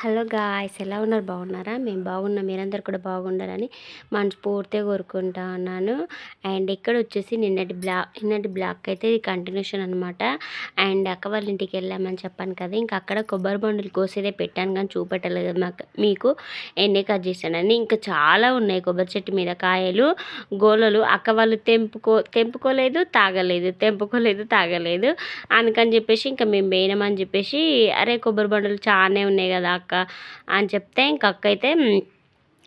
Hello guys ఎలా ఉన్నారు? బాగున్నారా? మేము బాగున్నాం. మీరందరూ కూడా బాగుండాలని మనస్ఫూర్తిగా కోరుకుంటా ఉన్నాను. అండ్ ఇక్కడ వచ్చేసి నిన్నటి బ్లాక్ నిన్నటి బ్లాక్ అయితే ఇది కంటిన్యూషన్ అనమాట అండ్ అక్క వాళ్ళ ఇంటికి వెళ్ళామని చెప్పాను కదా ఇంకా అక్కడ కొబ్బరి బొండలు కోసేదే పెట్టాను కానీ చూపెట్టలేదు మాకు. మీకు ఎన్ని కట్ చేశానని. ఇంకా చాలా ఉన్నాయి కొబ్బరి చెట్టు మీద కాయలు గోలలు అక్క వాళ్ళు తెంపుకో తెంపుకోలేదు తాగలేదు. తెంపుకోలేదు తాగలేదు. అందుకని చెప్పేసి ఇంకా మేము పోయినామని చెప్పేసి అరే కొబ్బరి బొండలు చాలానే ఉన్నాయి కదా అక్క అని చెప్తే ఇంక అక్క అయితే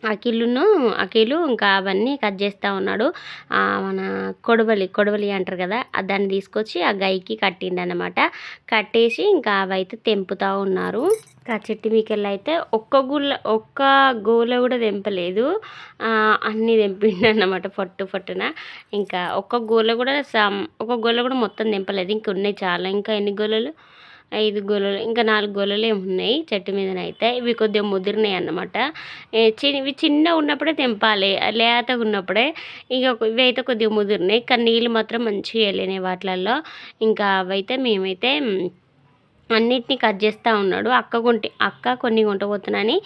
అఖిలును అఖిలు ఇంకా అవన్నీ కట్ చేస్తూ ఉన్నాడు. మన కొడవలి కొడవలి అంటారు కదా దాన్ని తీసుకొచ్చి ఆ గైకి కట్టిండనమాట కట్టేసి ఇంకా అవైతే తెంపుతూ ఉన్నారు. ఆ చెట్టు మీకెళ్ళి అయితే ఒక్క గుళ్ళ ఒక్క గోల కూడా తెంపలేదు. అన్నీ తెంపిండు అనమాట పొట్టు పొట్టున. ఇంకా ఒక్క గోల కూడా సమ్ ఒక గోల కూడా మొత్తం తెంపలేదు. ఇంక ఉన్నాయి చాలా. ఇంకా ఎన్ని గోలలు? ఐదు గొలలు ఇంకా నాలుగు గొలలు ఉన్నాయి చెట్టు మీదనైతే. ఇవి కొద్దిగా ముదిరినాయి అన్నమాట. ఇవి చిన్న ఉన్నప్పుడే తెంపాలి. లేతగా ఉన్నప్పుడే ఇక ఇవి అయితే కొద్దిగా ముదిరినాయి. కానీ నీళ్ళు మాత్రం మంచిగా వెళ్ళినాయి వాటిలలో ఇంకా అవైతే మేమైతే అన్నిటినీ కట్ చేస్తూ ఉన్నాడు. అక్క కొంటి అక్క కొన్ని కొంటపోతున్నాని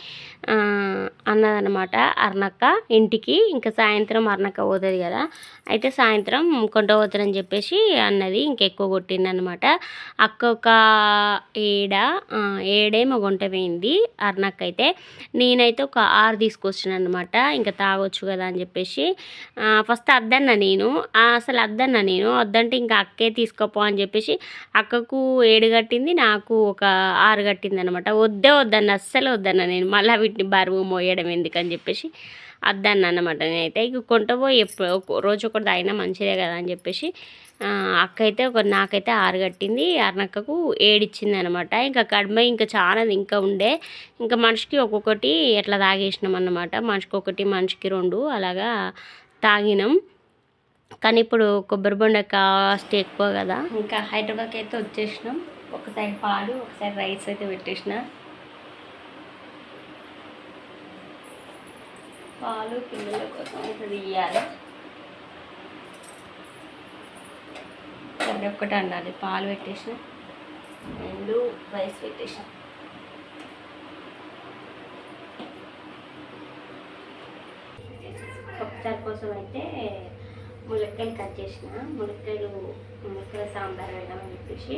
అన్నదనమాట అర్ణక్క ఇంటికి ఇంకా సాయంత్రం అర్ణక్క పోతుంది కదా. అయితే సాయంత్రం కొంటపోతానని చెప్పేసి అన్నది ఇంకెక్కువ కొట్టింది అనమాట అక్క ఒక ఏడ ఏడేమో కొంట పోయింది. అర్ణక్క అయితే నేనైతే ఒక ఆరు తీసుకొచ్చాను అనమాట ఇంకా తాగొచ్చు కదా అని చెప్పేసి ఫస్ట్ అద్దన్న నేను. అసలు అద్దన్న నేను. వద్దంటే ఇంకా అక్కే తీసుకోపో అని చెప్పేసి అక్కకు ఏడు కట్టింది. నాకు ఒక ఆరు కట్టింది అనమాట వద్దే వద్దన్న అస్సలు వద్దన్న. నేను మళ్ళీ వీటిని బరువు మోయడం ఎందుకని చెప్పేసి అద్దన్న అనమాట నేనైతే. ఇక కొంటపోయి ఎప్పుడు రోజు ఒకటి తాగినా మంచిదే కదా అని చెప్పేసి అక్క అయితే ఒక నాకైతే ఆరు కట్టింది. అరనక్కకు ఏడిచ్చింది అనమాట ఇంకా కడమ ఇంకా చాలా ఇంకా ఉండే. ఇంకా మనిషికి ఒక్కొక్కటి ఎట్లా తాగేసినాం అన్నమాట. మనిషికి ఒకటి మనిషికి రెండు అలాగా తాగినాం. కానీ ఇప్పుడు కొబ్బరి బొండ కాస్ట్ ఎక్కువ కదా. ఇంకా హైదరాబాద్కి అయితే వచ్చేసినాం. ఒకసారి పాలు ఒకసారి రైస్ అయితే పెట్టేసిన. పాలు పిల్లల కోసం అయితే తీయాలి. ఒక్కటి అన్నాలి పాలు పెట్టేసిన. రెండు రైస్ పెట్టేసిన. ఒకసారి కోసం అయితే ములక్కాయలు కట్ చేసిన. ములక్కాయలు ములక్కాయ సాంబార్ వేద్దామని చెప్పేసి.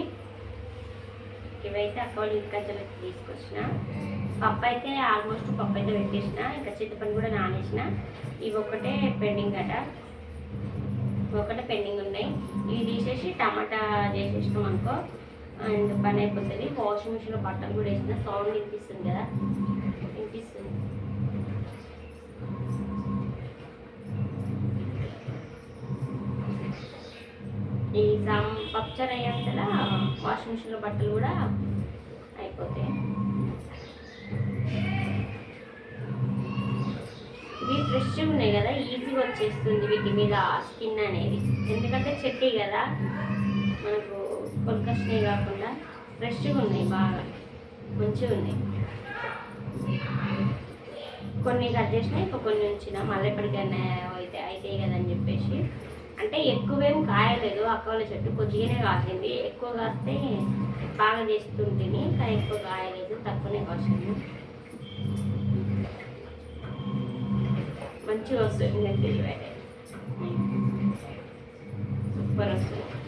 ఇవైతే అక్క వాళ్ళు తీసుకొచ్చిన పప్పు అయితే ఆల్మోస్ట్ పప్పు అయితే పెట్టేసిన. ఇంకా చింతపండు కూడా నానేసిన. ఇవి ఒకటే పెండింగ్ అట. ఒకటే పెండింగ్ ఉన్నాయి. ఇవి తీసేసి టమాటా చేసేసినాం అనుకో అండ్ పని అయిపోతుంది. వాషింగ్ మిషన్లో బట్టలు కూడా వేసిన. సౌండ్ వినిపిస్తుంది కదా? వినిపిస్తుంది. ఈ సామ్ పప్చర్ అయ్యాక వాషింగ్ మిషన్లో బట్టలు కూడా అయిపోతాయి. ఇవి ఫ్రెష్గా ఉన్నాయి కదా ఈజీగా వచ్చేస్తుంది వీటి మీద స్కిన్ అనేది. ఎందుకంటే చెట్టి కదా మనకు కొనుకొచ్చినాయి కాకుండా ఫ్రెష్గా ఉన్నాయి బాగా మంచిగా ఉన్నాయి. కొన్ని కట్ చేసినా ఇంకా కొన్ని ఉంచినా మళ్ళీ ఎప్పటికైనా అయితే అయితే కదా అని చెప్పేసి. అంటే ఎక్కువేం కాయలేదు. అక్క చెట్టు కొద్దిగానే కాసింది. ఎక్కువ కాస్తే బాగా చేస్తుంటుంది కానీ ఎక్కువ కాయలేదు. తక్కువనే కాసింది. మంచిగా వస్తుంది. సూపర్ వస్తుంది.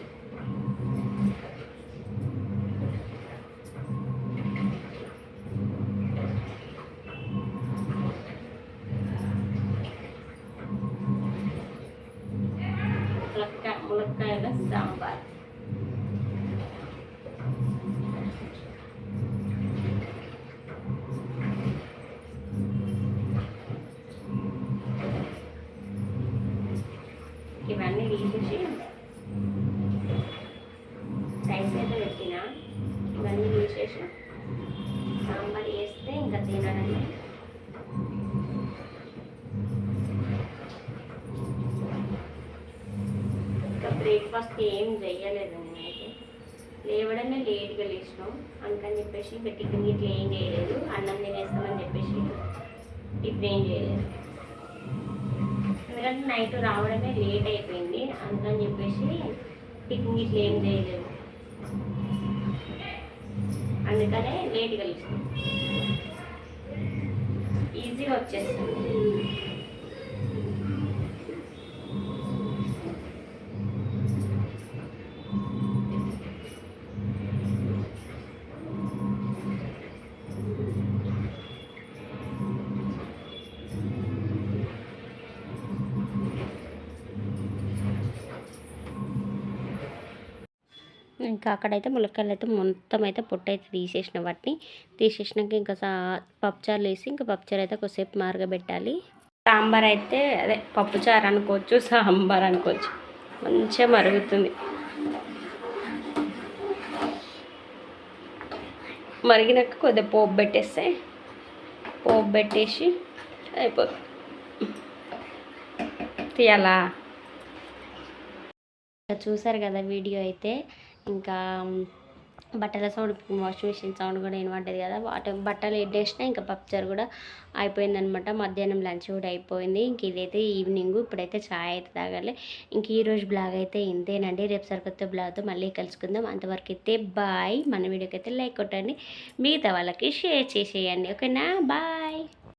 ములక్కాయల సాంబార్ ఇవన్నీ తీసేసి రైస్ అయితే పెట్టిన ఇవన్నీ తీసేసి సాంబార్ వేస్తే ఇంకా తినడానికి బ్రేక్ఫాస్ట్ ఏం చెయ్యలేదు నేనైతే. లేవడమే లేట్గా లేచినాం. అందుకని చెప్పేసి ఇంకా టిఫిన్ ఇట్లా ఏం చేయలేదు. అన్నం తినేస్తామని చెప్పేసి టిఫిన్ ఏం చేయలేదు. ఎందుకంటే నైట్ రావడమే లేట్ అయిపోయింది. అందుకని చెప్పేసి టిఫిన్ ఇట్లా ఏం చేయలేదు. అందుకనే లేట్గా లేచినాం. ఈజీగా వచ్చేస్తాం ఇంకా అక్కడైతే ములక్కాయలు అయితే మొత్తం అయితే పొట్టు అయితే తీసేసిన వాటిని. తీసేసినాక ఇంకా సా పప్పుచారులు వేసి ఇంకా పప్పుచారు అయితే కొద్దిసేపు మరగబెట్టాలి. సాంబార్ అయితే అదే పప్పుచారు అనుకోవచ్చు సాంబార్ అనుకోవచ్చు. మంచిగా మరుగుతుంది. మరిగినాక కొద్దిగా పోపు పెట్టేస్తే పోపు పెట్టేసి అయిపోతుంది. తీయాలా? చూసారు కదా వీడియో అయితే? ఇంకా బట్టల సౌండ్ వాషింగ్ మిషన్ సౌండ్ కూడా వినబడ్డది కదా. వాటి బట్టలు ఎడ్డేసినా ఇంకా పప్చర్ కూడా అయిపోయిందనమాట మధ్యాహ్నం లంచ్ కూడా అయిపోయింది. ఇంక ఇదైతే ఈవినింగ్. ఇప్పుడైతే ఛాయ్ అయితే తాగాలి. ఇంక ఈరోజు బ్లాగ్ అయితే ఇంతేనండి. రేపు సరికొత్త బ్లాగ్తో మళ్ళీ కలుసుకుందాం. అంతవరకు అయితే బాయ్. మన వీడియోకి అయితే లైక్ కొట్టండి. మిగతా వాళ్ళకి షేర్ చేసేయండి. ఓకేనా? బాయ్.